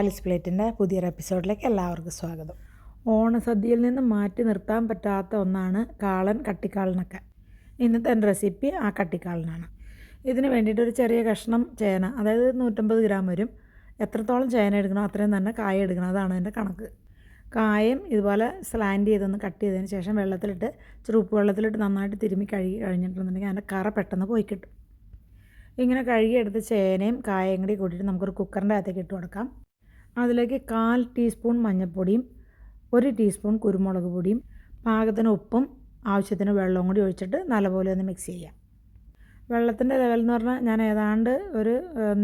Alice പ്ലേറ്റിന്റെ പുതിയൊരു എപ്പിസോഡിലേക്ക് എല്ലാവർക്കും സ്വാഗതം. ഓണസദ്യയിൽ നിന്ന് മാറ്റി നിർത്താൻ പറ്റാത്ത ഒന്നാണ് കാളൻ കട്ടിക്കാളനൊക്കെ. ഇന്നത്തെ എന്റെ റെസിപ്പി ആ കട്ടിക്കാളനാണ്. ഇതിന് വേണ്ടിയിട്ട് ഒരു ചെറിയ കഷ്ണം ചേന അതായത് നൂറ്റമ്പത് ഗ്രാം വരും. എത്രത്തോളം ചേന എടുക്കണോ അത്രയും തന്നെ കായ എടുക്കണം. അതാണ് എന്റെ കണക്ക്. കായം ഇതുപോലെ സ്ലാൻഡ് ചെയ്തൊന്ന് കട്ട് ചെയ്തതിന് ശേഷം വെള്ളത്തിലിട്ട് ചെറുപ്പ് വെള്ളത്തിലിട്ട് നന്നായിട്ട് തിരുമ്മി കഴുകി കഴിഞ്ഞിട്ടുണ്ടെന്നുണ്ടെങ്കിൽ അതിന്റെ കറ പെട്ടെന്ന് പോയി കിട്ടും. ഇങ്ങനെ കഴുകിയെടുത്ത് ചേനയും കായയും കൂടി കൂട്ടിയിട്ട് നമുക്കൊരു കുക്കറിന്റെ അകത്തേക്ക് ഇട്ട് കൊടുക്കാം. അതിലേക്ക് കാൽ ടീസ്പൂൺ മഞ്ഞൾപ്പൊടിയും ഒരു ടീസ്പൂൺ കുരുമുളക് പൊടിയും പാകത്തിന് ഉപ്പും ആവശ്യത്തിന് വെള്ളവും കൂടി ഒഴിച്ചിട്ട് നല്ലപോലെ ഒന്ന് മിക്സ് ചെയ്യാം. വെള്ളത്തിന്റെ ലെവൽ എന്ന് പറഞ്ഞാൽ ഞാൻ ഏതാണ്ട് ഒരു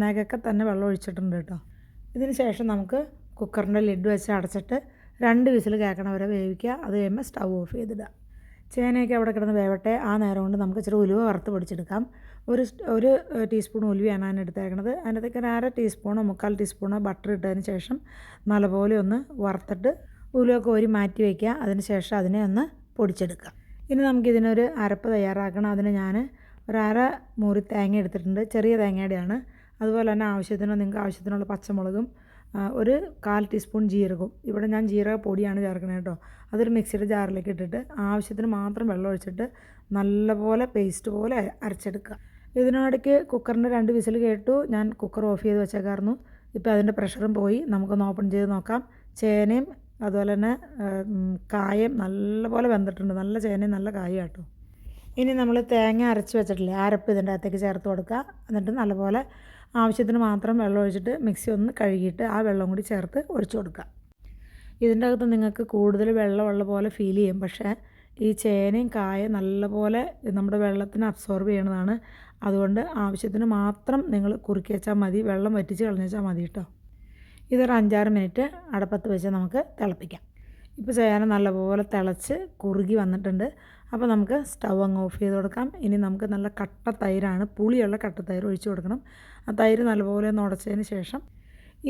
നഖക്കെ തന്നെ വെള്ളം ഒഴിച്ചിട്ടുണ്ട് കേട്ടോ. ഇതിന് ശേഷം നമുക്ക് കുക്കറിന്റെ ലിഡ് വെച്ച് അടച്ചിട്ട് രണ്ട് വിസിൽ കേൾക്കണ വരെ വേവിക്കുക. അത് കഴിയുമ്പോൾ സ്റ്റൗ ഓഫ് ചെയ്തിടുക. ചേനയൊക്കെ അവിടെ കിടന്ന് വേവട്ടെ. ആ നേരം കൊണ്ട് നമുക്ക് ഇച്ചിരി ഉലുവ വറുത്ത് പൊടിച്ചെടുക്കാം. ഒരു ഒരു ടീസ്പൂൺ ഉലുവയാണ് ഞാൻ എടുത്തേക്കണത്. അതിനകത്തേക്ക് ഒരു അര ടീസ്പൂണോ മുക്കാൽ ടീസ്പൂണോ ബട്ടർ ഇട്ടതിന് ശേഷം നല്ലപോലെ ഒന്ന് വറുത്തിട്ട് ഉലുവ കോരി മാറ്റി വയ്ക്കുക അതിന് ശേഷം അതിനെ ഒന്ന് പൊടിച്ചെടുക്കുക. ഇനി നമുക്കിതിനൊരു അരപ്പ് തയ്യാറാക്കണം. അതിന് ഞാൻ ഒരു അര മുറി തേങ്ങ എടുത്തിട്ടുണ്ട്. ചെറിയ തേങ്ങയുടെയാണ്. അതുപോലെ തന്നെ ആവശ്യത്തിന് നിങ്ങൾക്ക് ആവശ്യത്തിനുള്ള പച്ചമുളകും ഒരു കാൽ ടീസ്പൂൺ ജീരകം ഇവിടെ ഞാൻ ജീരക പൊടിയാണ് ചേർക്കുന്നത് കേട്ടോ. അതൊരു മിക്സിയുടെ ജാറിലേക്ക് ഇട്ടിട്ട് ആവശ്യത്തിന് മാത്രം വെള്ളം ഒഴിച്ചിട്ട് നല്ലപോലെ പേസ്റ്റ് പോലെ അരച്ചെടുക്കുക. ഇതിനിടയ്ക്ക് കുക്കറിന്റെ രണ്ട് വിസിൽ കേട്ടു. ഞാൻ കുക്കർ ഓഫ് ചെയ്ത് വെച്ചേക്കായിരുന്നു. ഇപ്പോൾ അതിന്റെ പ്രഷറും പോയി. നമുക്കൊന്ന് ഓപ്പൺ ചെയ്ത് നോക്കാം. ചേനയും അതുപോലെ തന്നെ കായം നല്ലപോലെ വെന്തിട്ടുണ്ട്. നല്ല ചേനയും നല്ല കായും കേട്ടോ ഇനി നമ്മൾ തേങ്ങ അരച്ച് വെച്ചിട്ടില്ലേ? അരപ്പ് ഇതിന്റെ അകത്തേക്ക് ചേർത്ത് കൊടുക്കുക. എന്നിട്ട് നല്ലപോലെ ആവശ്യത്തിന് മാത്രം വെള്ളം ഒഴിച്ചിട്ട് മിക്സി ഒന്ന് കഴുകിയിട്ട് ആ വെള്ളം കൂടി ചേർത്ത് ഒഴിച്ചു കൊടുക്കുക. ഇതിന്റെ അകത്ത് നിങ്ങൾക്ക് കൂടുതൽ വെള്ളമുള്ള പോലെ ഫീൽ ചെയ്യും. പക്ഷേ ഈ ചേനയും കായ നല്ലപോലെ നമ്മുടെ വെള്ളത്തിന് അബ്സോർബ് ചെയ്യണതാണ്. അതുകൊണ്ട് ആവശ്യത്തിന് മാത്രം നിങ്ങൾ കുറുക്കി വെച്ചാൽ മതി. വെള്ളം വറ്റിച്ച് കളഞ്ഞു വെച്ചാൽ മതി കേട്ടോ. ഇതൊരു അഞ്ചാറ് മിനിറ്റ് അടപ്പത്ത് വെച്ച് നമുക്ക് തിളപ്പിക്കാം. ഇപ്പോൾ ചേന നല്ലപോലെ തിളച്ച് കുറുകി വന്നിട്ടുണ്ട്. അപ്പോൾ നമുക്ക് സ്റ്റൗ അങ്ങ് ഓഫ് ചെയ്ത് കൊടുക്കാം. ഇനി നമുക്ക് നല്ല കട്ട തൈരാണ് പുളിയുള്ള കട്ട തൈര് ഒഴിച്ചു കൊടുക്കണം. ആ തൈര് നല്ലപോലെ ഒന്ന് ഉടച്ചതിന് ശേഷം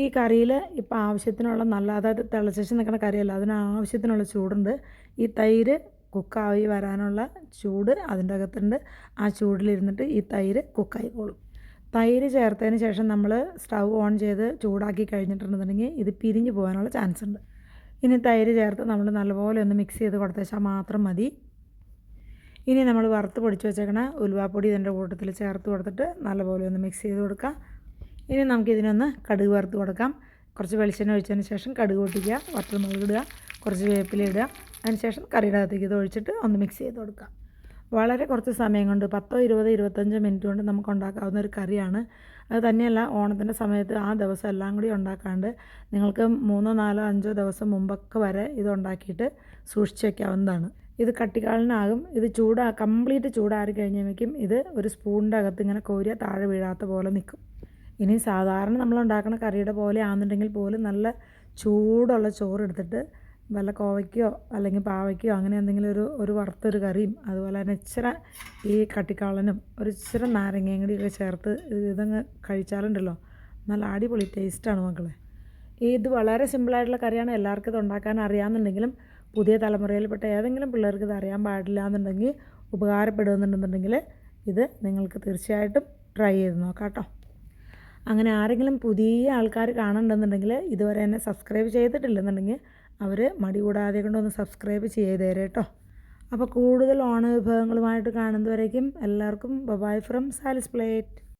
ഈ കറിയിൽ ഇപ്പോൾ ആവശ്യത്തിനുള്ള നല്ല അതായത് തിളച്ചു നിൽക്കുന്ന കറിയല്ല അതിന് ആവശ്യത്തിനുള്ള ചൂടുണ്ട്. ഈ തൈര് കുക്കായി വരാനുള്ള ചൂട് അതിന്റെ അകത്തുണ്ട്. ആ ചൂടിലിരുന്നിട്ട് ഈ തൈര് കുക്കായിക്കോളും. തൈര് ചേർത്തതിന് ശേഷം നമ്മൾ സ്റ്റൗ ഓൺ ചെയ്ത് ചൂടാക്കി കഴിഞ്ഞിട്ടുണ്ടെന്നുണ്ടെങ്കിൽ ഇത് പിരിഞ്ഞു പോകാനുള്ള ചാൻസ് ഉണ്ട് ഇനി തൈര് ചേർത്ത് നമ്മൾ നല്ലപോലെ ഒന്ന് മിക്സ് ചെയ്ത് കൊടുത്തേച്ചാൽ മാത്രം മതി. ഇനി നമ്മൾ വറുത്ത് പൊടിച്ച് വെച്ചേക്കണ ഉലുവാപ്പൊടി ഇതിന്റെ കൂട്ടത്തിൽ ചേർത്ത് കൊടുത്തിട്ട് നല്ലപോലെ ഒന്ന് മിക്സ് ചെയ്ത് കൊടുക്കാം. ഇനി നമുക്കിതിനൊന്ന് കടുക് വറുത്ത് കൊടുക്കാം. കുറച്ച് വെളിച്ചെണ്ണ ഒഴിച്ചതിന് ശേഷം കടുക് പൊട്ടിക്കുക വറ്റൽമുളക് ഇടുക കുറച്ച് വേപ്പില ഇടുക. അതിന് ശേഷം കറിയുടെ അകത്തേക്ക് ഇത് ഒഴിച്ചിട്ട് ഒന്ന് മിക്സ് ചെയ്ത് കൊടുക്കാം. വളരെ കുറച്ച് സമയം കൊണ്ട് പത്തോ ഇരുപതോ ഇരുപത്തഞ്ചോ മിനിറ്റ് കൊണ്ട് നമുക്ക് ഉണ്ടാക്കാവുന്ന ഒരു കറിയാണ്. അത് തന്നെയല്ല ഓണത്തിന്റെ സമയത്ത് ആ ദിവസം എല്ലാം കൂടി ഉണ്ടാക്കാണ്ട് നിങ്ങൾക്ക് മൂന്നോ നാലോ അഞ്ചോ ദിവസം മുമ്പൊക്കെ വരെ ഇത് ഉണ്ടാക്കിയിട്ട് സൂക്ഷിച്ച് വയ്ക്കാവുന്നതാണ് ഇത് കട്ടിക്കാളിനാകും ഇത് ചൂടാ കംപ്ലീറ്റ് ചൂടാറി കഴിഞ്ഞപ്പോഴേക്കും ഇത് ഒരു സ്പൂണിന്റെ അകത്ത് ഇങ്ങനെ കോരിയ താഴെ വീഴാത്ത പോലെ നിൽക്കും. ഇനി സാധാരണ നമ്മൾ ഉണ്ടാക്കുന്ന കറിയുടെ പോലെ ആണെന്നുണ്ടെങ്കിൽ പോലും നല്ല ചൂടുള്ള ചോറ് എടുത്തിട്ട് വല്ല കോവയ്ക്കോ അല്ലെങ്കിൽ പാവയ്ക്കോ അങ്ങനെ എന്തെങ്കിലും ഒരു ഒരു വറുത്തൊരു കറിയും അതുപോലെ തന്നെ ഇച്ചിരി ഈ കട്ടിക്കാളനും ഒരു ഇച്ചിരി നാരങ്ങയും കൂടി ഒക്കെ ചേർത്ത് ഇതങ്ങ് കഴിച്ചാലുണ്ടല്ലോ. നല്ല അടിപൊളി ടേസ്റ്റാണ് മക്കളെ. ഇത് വളരെ സിമ്പിളായിട്ടുള്ള കറിയാണ്. എല്ലാവർക്കും ഇത് ഉണ്ടാക്കാൻ അറിയാമെന്നുണ്ടെങ്കിലും പുതിയ തലമുറയിൽപ്പെട്ട ഏതെങ്കിലും പിള്ളേർക്ക് ഇത് അറിയാൻ പാടില്ല എന്നുണ്ടെങ്കിൽ ഉപകാരപ്പെടുന്നുണ്ടെന്നുണ്ടെങ്കിൽ ഇത് നിങ്ങൾക്ക് തീർച്ചയായിട്ടും ട്രൈ ചെയ്ത് നോക്കാം കേട്ടോ. അങ്ങനെ ആരെങ്കിലും പുതിയ ആൾക്കാർ കാണുന്നുണ്ടെന്നുണ്ടെങ്കിൽ ഇതുവരെ എന്നെ സബ്സ്ക്രൈബ് ചെയ്തിട്ടില്ലെന്നുണ്ടെങ്കിൽ അവർ മടി കൂടാതെ കൊണ്ടൊന്ന് സബ്സ്ക്രൈബ് ചെയ്തേരെ കേട്ടോ. അപ്പോൾ കൂടുതൽ ഓണ വിഭവങ്ങളുമായിട്ട് കാണുന്നതുവരേക്കും എല്ലാവർക്കും ബബായ് ഫ്രം സാലിസ് പ്ലേറ്റ്